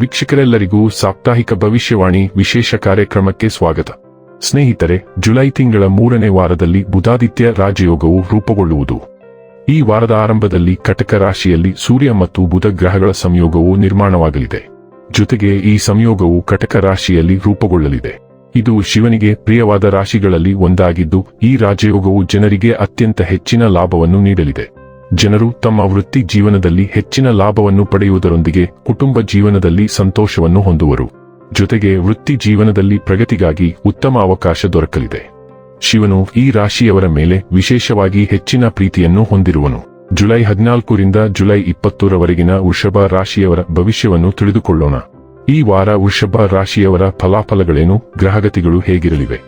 ವೀಕ್ಷಕರೆಲ್ಲರಿಗೂ ಸಾಪ್ತಾಹಿಕ ಭವಿಷ್ಯವಾಣಿ ವಿಶೇಷ ಕಾರ್ಯಕ್ರಮಕ್ಕೆ ಸ್ವಾಗತ. ಸ್ನೇಹಿತರೆ, ಜುಲೈ ತಿಂಗಳ ಮೂರನೇ ವಾರದಲ್ಲಿ ಬುಧಾದಿತ್ಯ ರಾಜಯೋಗವು ರೂಪುಗೊಳ್ಳುವುದು. ಈ ವಾರದ ಆರಂಭದಲ್ಲಿ ಕಟಕ ರಾಶಿಯಲ್ಲಿ ಸೂರ್ಯ ಮತ್ತು ಬುಧ ಗ್ರಹಗಳ ಸಂಯೋಗವು ನಿರ್ಮಾಣವಾಗಲಿದೆ. ಜೊತೆಗೆ ಈ ಸಂಯೋಗವು ಕಟಕ ರಾಶಿಯಲ್ಲಿ ರೂಪುಗೊಳ್ಳಲಿದೆ. ಇದು ಶಿವನಿಗೆ ಪ್ರಿಯವಾದ ರಾಶಿಗಳಲ್ಲಿ ಒಂದಾಗಿದ್ದು, ಈ ರಾಜಯೋಗವು ಜನರಿಗೆ ಅತ್ಯಂತ ಹೆಚ್ಚಿನ ಲಾಭವನ್ನು ನೀಡಲಿದೆ. ಜನರು ತಮ್ಮ ವೃತ್ತಿ ಜೀವನದಲ್ಲಿ ಹೆಚ್ಚಿನ ಲಾಭವನ್ನು ಪಡೆಯುವುದರೊಂದಿಗೆ ಕುಟುಂಬ ಜೀವನದಲ್ಲಿ ಸಂತೋಷವನ್ನು ಹೊಂದುವರು. ಜೊತೆಗೆ ವೃತ್ತಿ ಜೀವನದಲ್ಲಿ ಪ್ರಗತಿಗಾಗಿ ಉತ್ತಮ ಅವಕಾಶ ದೊರಕಲಿದೆ. ಶಿವನು ಈ ರಾಶಿಯವರ ಮೇಲೆ ವಿಶೇಷವಾಗಿ ಹೆಚ್ಚಿನ ಪ್ರೀತಿಯನ್ನು ಹೊಂದಿರುವನು. ಜುಲೈ ಹದಿನಾಲ್ಕರಿಂದ ಜುಲೈ ಇಪ್ಪತ್ತರವರೆಗಿನ ವೃಷಭ ರಾಶಿಯವರ ಭವಿಷ್ಯವನ್ನು ತಿಳಿದುಕೊಳ್ಳೋಣ. ಈ ವಾರ ವೃಷಭ ರಾಶಿಯವರ ಫಲಾಫಲಗಳೇನು, ಗ್ರಹಗತಿಗಳು ಹೇಗಿರಲಿವೆ?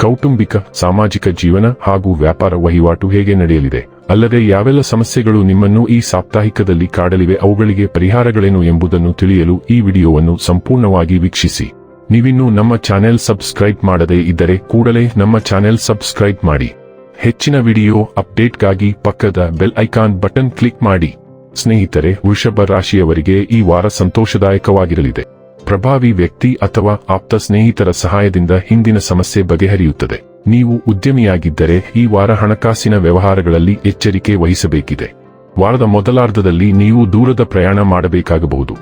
ಕೌಟುಂಬಿಕ, ಸಾಮಾಜಿಕ ಜೀವನ ಹಾಗೂ ವ್ಯಾಪಾರ ವಹಿವಾಟು ಹೇಗೆ ನಡೆಯಲಿದೆ? ಅಲ್ಲದೆ ಯಾವೆಲ್ಲ ಸಮಸ್ಯೆಗಳು ನಿಮ್ಮನ್ನು ಈ ಸಾಪ್ತಾಹಿಕದಲ್ಲಿ ಕಾಡಲಿವೆ ಅವುಗಳಿಗೆ ಪರಿಹಾರಗಳೇನು ಎಂಬುದನ್ನು ತಿಳಿಯಲು ಈ ವಿಡಿಯೋವನ್ನು ಸಂಪೂರ್ಣವಾಗಿ ವೀಕ್ಷಿಸಿ. ನೀವಿನ್ನೂ ನಮ್ಮ ಚಾನೆಲ್ ಸಬ್ಸ್ಕ್ರೈಬ್ ಮಾಡದೇ ಇದ್ದರೆ ಕೂಡಲೇ ನಮ್ಮ ಚಾನೆಲ್ ಸಬ್ಸ್ಕ್ರೈಬ್ ಮಾಡಿ. ಹೆಚ್ಚಿನ ವಿಡಿಯೋ ಅಪ್ಡೇಟ್ಗಾಗಿ ಪಕ್ಕದ ಬೆಲ್ ಐಕಾನ್ ಬಟನ್ ಕ್ಲಿಕ್ ಮಾಡಿ. ಸ್ನೇಹಿತರೆ, ವೃಷಭ ರಾಶಿಯವರಿಗೆ ಈ ವಾರ ಸಂತೋಷದಾಯಕವಾಗಿರಲಿದೆ. ಪ್ರಭಾವಿ ವ್ಯಕ್ತಿ ಅಥವಾ ಆಪ್ತ ಸ್ನೇಹಿತರ ಸಹಾಯದಿಂದ ಹಿಂದಿನ ಸಮಸ್ಯೆ ಬಗೆಹರಿಯುತ್ತದೆ. ನೀವು ಉದ್ಯಮಿಯಾಗಿದ್ದರೆ ಈ ವಾರ ಹಣಕಾಸಿನ ವ್ಯವಹಾರಗಳಲ್ಲಿ ಎಚ್ಚರಿಕೆ ವಹಿಸಬೇಕಿದೆ. ವಾರದ ಮೊದಲಾರ್ಧದಲ್ಲಿ ನೀವು ದೂರದ ಪ್ರಯಾಣ ಮಾಡಬೇಕಾಗಬಹುದು.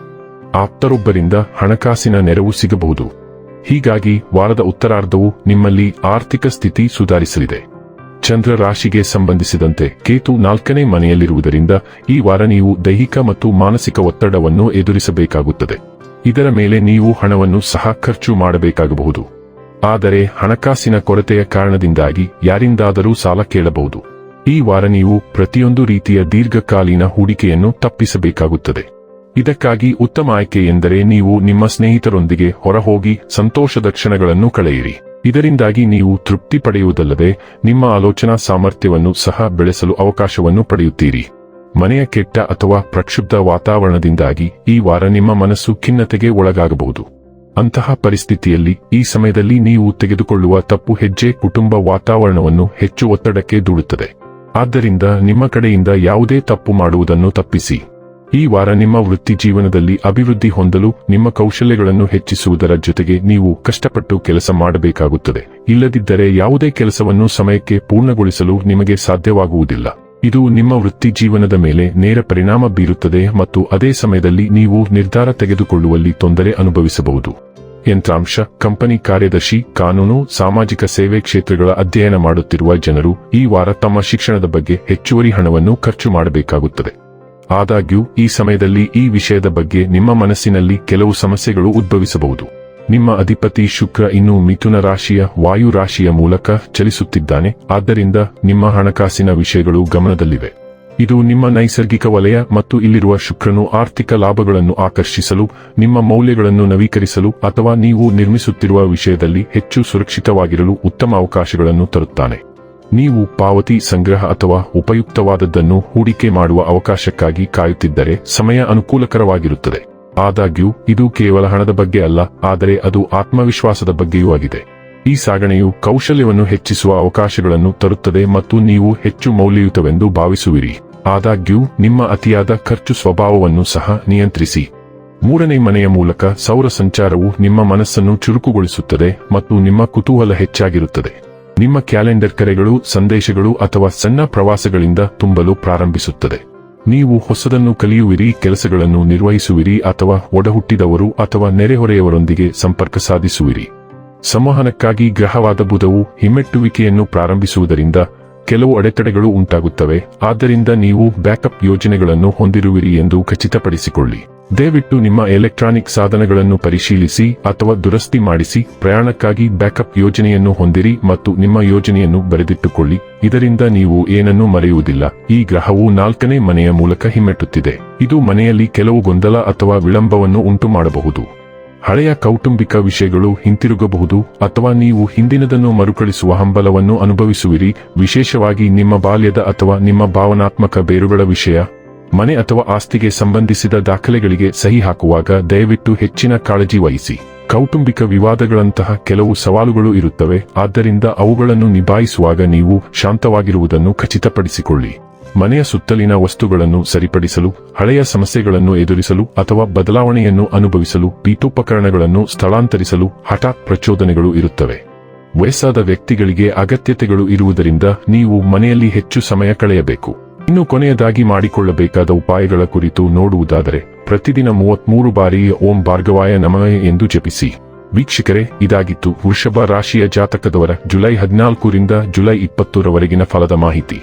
ಆಪ್ತರೊಬ್ಬರಿಂದ ಹಣಕಾಸಿನ ನೆರವು ಸಿಗಬಹುದು. ಹೀಗಾಗಿ ವಾರದ ಉತ್ತರಾರ್ಧವು ನಿಮ್ಮಲ್ಲಿ ಆರ್ಥಿಕ ಸ್ಥಿತಿ ಸುಧಾರಿಸಲಿದೆ. ಚಂದ್ರ ರಾಶಿಗೆ ಸಂಬಂಧಿಸಿದಂತೆ ಕೇತು ನಾಲ್ಕನೇ ಮನೆಯಲ್ಲಿರುವುದರಿಂದ ಈ ವಾರ ನೀವು ದೈಹಿಕ ಮತ್ತು ಮಾನಸಿಕ ಒತ್ತಡವನ್ನು ಎದುರಿಸಬೇಕಾಗುತ್ತದೆ. ಇದರ ಮೇಲೆ ನೀವು ಹಣವನ್ನು ಸಹ ಖರ್ಚು ಮಾಡಬೇಕಾಗಬಹುದು. ಆದರೆ ಹಣಕಾಸಿನ ಕೊರತೆಯ ಕಾರಣದಿಂದಾಗಿ ಯಾರಿಂದಾದರೂ ಸಾಲ ಕೇಳಬಹುದು. ಈ ವಾರ ನೀವು ಪ್ರತಿಯೊಂದು ರೀತಿಯ ದೀರ್ಘಕಾಲೀನ ಹೂಡಿಕೆಯನ್ನು ತಪ್ಪಿಸಬೇಕಾಗುತ್ತದೆ. ಇದಕ್ಕಾಗಿ ಉತ್ತಮ ಆಯ್ಕೆ ಎಂದರೆ ನೀವು ನಿಮ್ಮ ಸ್ನೇಹಿತರೊಂದಿಗೆ ಹೊರಹೋಗಿ ಸಂತೋಷದ ಕ್ಷಣಗಳನ್ನು ಕಳೆಯಿರಿ. ಇದರಿಂದಾಗಿ ನೀವು ತೃಪ್ತಿ ಪಡೆಯುವುದಲ್ಲದೆ ನಿಮ್ಮ ಆಲೋಚನಾ ಸಾಮರ್ಥ್ಯವನ್ನು ಸಹ ಬೆಳೆಸಲು ಅವಕಾಶವನ್ನು ಪಡೆಯುತ್ತೀರಿ. ಮನೆಯ ಕೆಟ್ಟ ಅಥವಾ ಪ್ರಕ್ಷುಬ್ಧ ವಾತಾವರಣದಿಂದಾಗಿ ಈ ವಾರ ನಿಮ್ಮ ಮನಸ್ಸು ಖಿನ್ನತೆಗೆ ಒಳಗಾಗಬಹುದು. ಅಂತಹ ಪರಿಸ್ಥಿತಿಯಲ್ಲಿ ಈ ಸಮಯದಲ್ಲಿ ನೀವು ತೆಗೆದುಕೊಳ್ಳುವ ತಪ್ಪು ಹೆಜ್ಜೆ ಕುಟುಂಬ ವಾತಾವರಣವನ್ನು ಹೆಚ್ಚು ಒತ್ತಡಕ್ಕೆ ದೂಡುತ್ತದೆ. ಆದ್ದರಿಂದ ನಿಮ್ಮ ಕಡೆಯಿಂದ ಯಾವುದೇ ತಪ್ಪು ಮಾಡುವುದನ್ನು ತಪ್ಪಿಸಿ. ಈ ವಾರ ನಿಮ್ಮ ವೃತ್ತಿ ಜೀವನದಲ್ಲಿ ಅಭಿವೃದ್ಧಿ ಹೊಂದಲು ನಿಮ್ಮ ಕೌಶಲ್ಯಗಳನ್ನು ಹೆಚ್ಚಿಸುವುದರ ಜೊತೆಗೆ ನೀವು ಕಷ್ಟಪಟ್ಟು ಕೆಲಸ ಮಾಡಬೇಕಾಗುತ್ತದೆ. ಇಲ್ಲದಿದ್ದರೆ ಯಾವುದೇ ಕೆಲಸವನ್ನು ಸಮಯಕ್ಕೆ ಪೂರ್ಣಗೊಳಿಸಲು ನಿಮಗೆ ಸಾಧ್ಯವಾಗುವುದಿಲ್ಲ. ಇದು ನಿಮ್ಮ ವೃತ್ತಿ ಜೀವನದ ಮೇಲೆ ನೇರ ಪರಿಣಾಮ ಬೀರುತ್ತದೆ ಮತ್ತು ಅದೇ ಸಮಯದಲ್ಲಿ ನೀವು ನಿರ್ಧಾರ ತೆಗೆದುಕೊಳ್ಳುವಲ್ಲಿ ತೊಂದರೆ ಅನುಭವಿಸಬಹುದು. ಯಂತ್ರಾಂಶ ಕಂಪನಿ ಕಾರ್ಯದರ್ಶಿ, ಕಾನೂನು, ಸಾಮಾಜಿಕ ಸೇವೆ ಕ್ಷೇತ್ರಗಳ ಅಧ್ಯಯನ ಮಾಡುತ್ತಿರುವ ಜನರು ಈ ವಾರ ತಮ್ಮ ಶಿಕ್ಷಣದ ಬಗ್ಗೆ ಹೆಚ್ಚುವರಿ ಹಣವನ್ನು ಖರ್ಚು ಮಾಡಬೇಕಾಗುತ್ತದೆ. ಆದಾಗ್ಯೂ, ಈ ಸಮಯದಲ್ಲಿ ಈ ವಿಷಯದ ಬಗ್ಗೆ ನಿಮ್ಮ ಮನಸ್ಸಿನಲ್ಲಿ ಕೆಲವು ಸಮಸ್ಯೆಗಳು ಉದ್ಭವಿಸಬಹುದು. ನಿಮ್ಮ ಅಧಿಪತಿ ಶುಕ್ರ ಇನ್ನೂ ಮಿಥುನ ರಾಶಿಯ, ವಾಯು ರಾಶಿಯ ಮೂಲಕ ಚಲಿಸುತ್ತಿದ್ದಾನೆ, ಆದ್ದರಿಂದ ನಿಮ್ಮ ಹಣಕಾಸಿನ ವಿಷಯಗಳು ಗಮನದಲ್ಲಿವೆ. ಇದು ನಿಮ್ಮ ನೈಸರ್ಗಿಕ ವಲಯ ಮತ್ತು ಇಲ್ಲಿರುವ ಶುಕ್ರನು ಆರ್ಥಿಕ ಲಾಭಗಳನ್ನು ಆಕರ್ಷಿಸಲು, ನಿಮ್ಮ ಮೌಲ್ಯಗಳನ್ನು ನವೀಕರಿಸಲು ಅಥವಾ ನೀವು ನಿರ್ಮಿಸುತ್ತಿರುವ ವಿಷಯದಲ್ಲಿ ಹೆಚ್ಚು ಸುರಕ್ಷಿತವಾಗಿರಲು ಉತ್ತಮ ಅವಕಾಶಗಳನ್ನು ತರುತ್ತಾನೆ. ನೀವು ಪಾವತಿ ಸಂಗ್ರಹ ಅಥವಾ ಉಪಯುಕ್ತವಾದದ್ದನ್ನು ಹೂಡಿಕೆ ಮಾಡುವ ಅವಕಾಶಕ್ಕಾಗಿ ಕಾಯುತ್ತಿದ್ದರೆ ಸಮಯ ಅನುಕೂಲಕರವಾಗಿರುತ್ತದೆ. ಆದಾಗ್ಯೂ, ಇದು ಕೇವಲ ಹಣದ ಬಗ್ಗೆ ಅಲ್ಲ, ಆದರೆ ಅದು ಆತ್ಮವಿಶ್ವಾಸದ ಬಗ್ಗೆಯೂ ಆಗಿದೆ. ಈ ಸಾಗಣೆಯು ಕೌಶಲ್ಯವನ್ನು ಹೆಚ್ಚಿಸುವ ಅವಕಾಶಗಳನ್ನು ತರುತ್ತದೆ ಮತ್ತು ನೀವು ಹೆಚ್ಚು ಮೌಲ್ಯಯುತವೆಂದು ಭಾವಿಸುವಿರಿ. ಆದಾಗ್ಯೂ, ನಿಮ್ಮ ಅತಿಯಾದ ಖರ್ಚು ಸ್ವಭಾವವನ್ನು ಸಹ ನಿಯಂತ್ರಿಸಿ. ಮೂರನೇ ಮನೆಯ ಮೂಲಕ ಸೌರ ಸಂಚಾರವು ನಿಮ್ಮ ಮನಸ್ಸನ್ನು ಚುರುಕುಗೊಳಿಸುತ್ತದೆ ಮತ್ತು ನಿಮ್ಮ ಕುತೂಹಲ ಹೆಚ್ಚಾಗಿರುತ್ತದೆ. ನಿಮ್ಮ ಕ್ಯಾಲೆಂಡರ್ ಕರೆಗಳು, ಸಂದೇಶಗಳು ಅಥವಾ ಸಣ್ಣ ಪ್ರವಾಸಗಳಿಂದ ತುಂಬಲು ಪ್ರಾರಂಭಿಸುತ್ತದೆ. ನೀವು ಹೊಸದನ್ನು ಕಲಿಯುವಿರಿ, ಕೆಲಸಗಳನ್ನು ನಿರ್ವಹಿಸುವಿರಿ ಅಥವಾ ಒಡಹುಟ್ಟಿದವರು ಅಥವಾ ನೆರೆಹೊರೆಯವರೊಂದಿಗೆ ಸಂಪರ್ಕ ಸಾಧಿಸುವಿರಿ. ಸಂವಹನಕ್ಕಾಗಿ ಗ್ರಹವಾದ ಬುಧವು ಹಿಮ್ಮೆಟ್ಟುವಿಕೆಯನ್ನು ಪ್ರಾರಂಭಿಸುವುದರಿಂದ ಕೆಲವು ಅಡೆತಡೆಗಳು ಉಂಟಾಗುತ್ತವೆ. ಆದ್ದರಿಂದ ನೀವು ಬ್ಯಾಕಪ್ ಯೋಜನೆಗಳನ್ನು ಹೊಂದಿರುವಿರಿ ಎಂದು ಖಚಿತಪಡಿಸಿಕೊಳ್ಳಿ. ದಯವಿಟ್ಟು ನಿಮ್ಮ ಎಲೆಕ್ಟ್ರಾನಿಕ್ ಸಾಧನಗಳನ್ನು ಪರಿಶೀಲಿಸಿ ಅಥವಾ ದುರಸ್ತಿ ಮಾಡಿಸಿ ಪ್ರಯಾಣಕ್ಕಾಗಿ ಬ್ಯಾಕಪ್ ಯೋಜನೆಯನ್ನು ಹೊಂದಿರಿ ಮತ್ತು ನಿಮ್ಮ ಯೋಜನೆಯನ್ನು ಬರೆದಿಟ್ಟುಕೊಳ್ಳಿ. ಇದರಿಂದ ನೀವು ಏನನ್ನೂ ಮರೆಯುವುದಿಲ್ಲ. ಈ ಗ್ರಹವು ನಾಲ್ಕನೇ ಮನೆಯ ಮೂಲಕ ಹಿಮ್ಮೆಟ್ಟುತ್ತಿದೆ. ಇದು ಮನೆಯಲ್ಲಿ ಕೆಲವು ಗೊಂದಲ ಅಥವಾ ವಿಳಂಬವನ್ನು ಉಂಟು ಮಾಡಬಹುದು ಹಳೆಯ ಕೌಟುಂಬಿಕ ವಿಷಯಗಳು ಹಿಂತಿರುಗಬಹುದು ಅಥವಾ ನೀವು ಹಿಂದಿನದನ್ನು ಮರುಕಳಿಸುವ ಹಂಬಲವನ್ನು ಅನುಭವಿಸುವಿರಿ. ವಿಶೇಷವಾಗಿ ನಿಮ್ಮ ಬಾಲ್ಯದ ಅಥವಾ ನಿಮ್ಮ ಭಾವನಾತ್ಮಕ ಬೇರುಗಳ ವಿಷಯ, ಮನೆ ಅಥವಾ ಆಸ್ತಿಗೆ ಸಂಬಂಧಿಸಿದ ದಾಖಲೆಗಳಿಗೆ ಸಹಿ ಹಾಕುವಾಗ ದಯವಿಟ್ಟು ಹೆಚ್ಚಿನ ಕಾಳಜಿ ವಹಿಸಿ. ಕೌಟುಂಬಿಕ ವಿವಾದಗಳಂತಹ ಕೆಲವು ಸವಾಲುಗಳು ಇರುತ್ತವೆ, ಆದ್ದರಿಂದ ಅವುಗಳನ್ನು ನಿಭಾಯಿಸುವಾಗ ನೀವು ಶಾಂತವಾಗಿರುವುದನ್ನು ಖಚಿತಪಡಿಸಿಕೊಳ್ಳಿ. ಮನೆಯ ಸುತ್ತಲಿನ ವಸ್ತುಗಳನ್ನು ಸರಿಪಡಿಸಲು, ಹಳೆಯ ಸಮಸ್ಯೆಗಳನ್ನು ಎದುರಿಸಲು ಅಥವಾ ಬದಲಾವಣೆಯನ್ನು ಅನುಭವಿಸಲು ಪೀಠೋಪಕರಣಗಳನ್ನು ಸ್ಥಳಾಂತರಿಸಲು ಹಠಾತ್ ಪ್ರಚೋದನೆಗಳು ಇರುತ್ತವೆ. ವಯಸ್ಸಾದ ವ್ಯಕ್ತಿಗಳಿಗೆ ಅಗತ್ಯತೆಗಳು ಇರುವುದರಿಂದ ನೀವು ಮನೆಯಲ್ಲಿ ಹೆಚ್ಚು ಸಮಯ ಕಳೆಯಬೇಕು. ಇನ್ನು ಕೊನೆಯದಾಗಿ ಮಾಡಿಕೊಳ್ಳಬೇಕಾದ ಉಪಾಯಗಳ ಕುರಿತು ನೋಡುವುದಾದರೆ, ಪ್ರತಿದಿನ ಮೂವತ್ಮೂರು ಬಾರಿ ಓಂ ಭಾರ್ಗವಾಯ ನಮಃ ಎಂದು ಜಪಿಸಿ. ವೀಕ್ಷಕರೇ, ಇದಾಗಿತ್ತು ವೃಷಭ ರಾಶಿಯ ಜಾತಕದವರ ಜುಲೈ ಹದಿನಾಲ್ಕರಿಂದ ಜುಲೈ ಇಪ್ಪತ್ತರವರೆಗಿನ ಫಲದ ಮಾಹಿತಿ.